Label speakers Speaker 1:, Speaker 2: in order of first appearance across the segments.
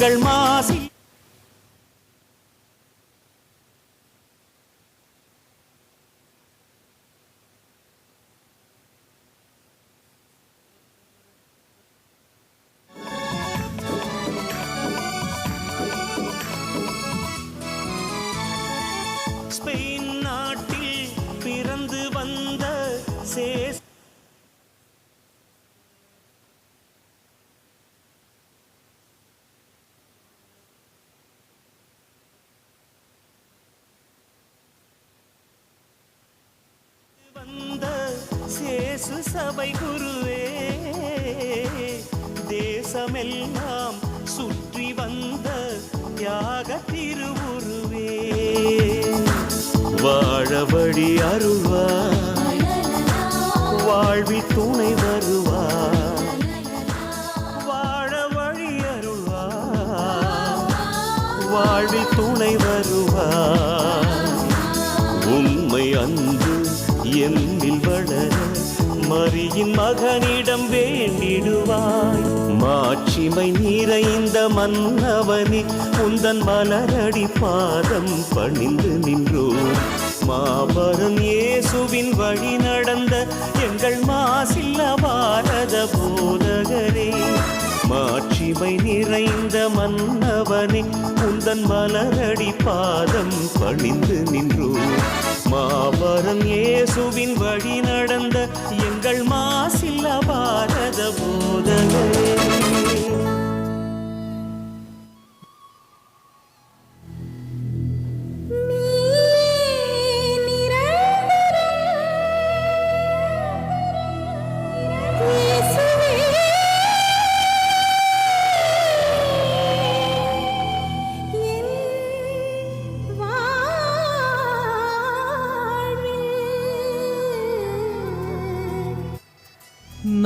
Speaker 1: இயேசுவின் மாச சபை குருவே தேசமெல்லாம் சுற்றி வந்த தியாக திருவுருவே. வாழபடி அருள்வாய் மரியின் மகனிடம் வேண்டிடுவாய். மாட்சிமை நிறைந்த மன்னவனே உந்தன் மலரடி பாதம் பணிந்து நின்றோம் மாபரம் இயேசுவின் வழி நடந்த எங்கள் மாசில்ல பாரத போதகரே. மாட்சிமை நிறைந்த மன்னவனே உந்தன் மலரடி பாதம் பணிந்து நின்றோம் மாபரம் இயேசுவின் வழி நடந்த எங்கள் மாசில்ல பாரத போதவே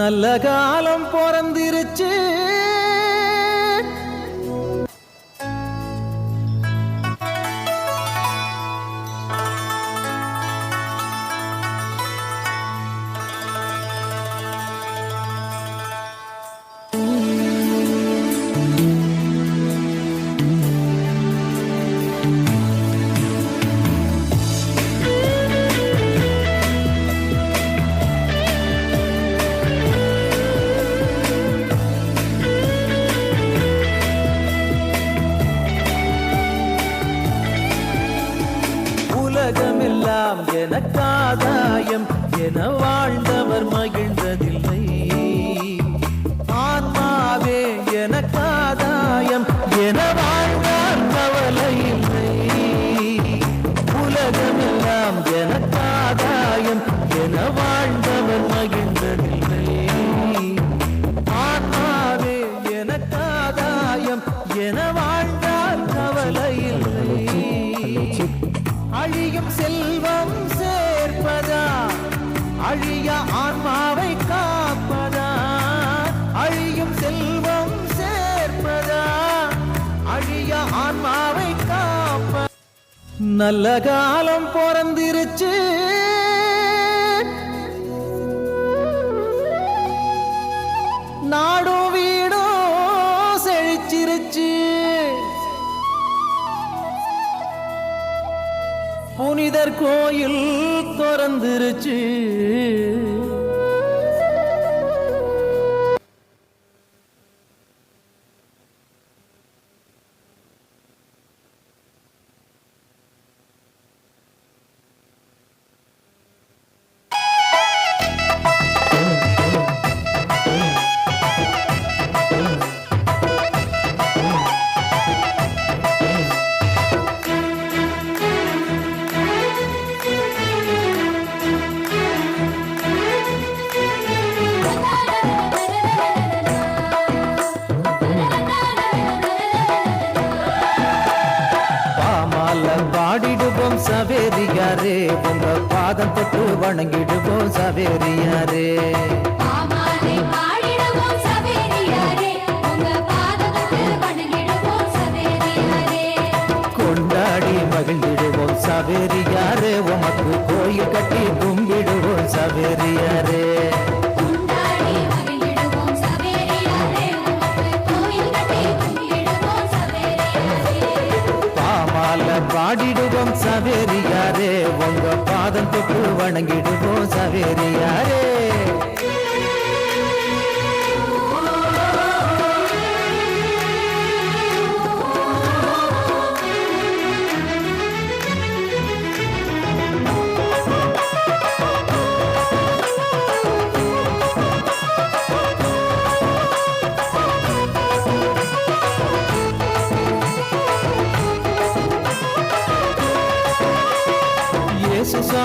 Speaker 2: நல்ல காலம் பிறந்திருச்சு. எல்லாம் எனக்காதாயம் என வாழ்ந்தவர் மகிழ்ந்ததில்லை. ஆன்மாவே எனக்காதாயம் என ஆன்மாவை காப்ப. நல்ல காலம் பிறந்திருச்சு. நாடும் வீடும் செழிச்சிருச்சு. புனிதர் கோயில் திறந்துருச்சு. வணங்கிடுவோம் சவேரியாரே. கொண்டாடி மகிழ்ந்திடுவோம் சவேரியாரே. உமக்கு கோயில் கட்டி கும்பிடுவோம் சவேரியாரே.
Speaker 3: பால பாடிடுவோம் சவேரியாரே.
Speaker 2: உங்க பாதம் தொட்டு வணங்கிடுவோம் சவேரியாரே.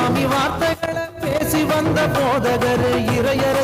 Speaker 2: சுவாமி வார்த்தைகளை பேசி வந்த போதகர் இறையர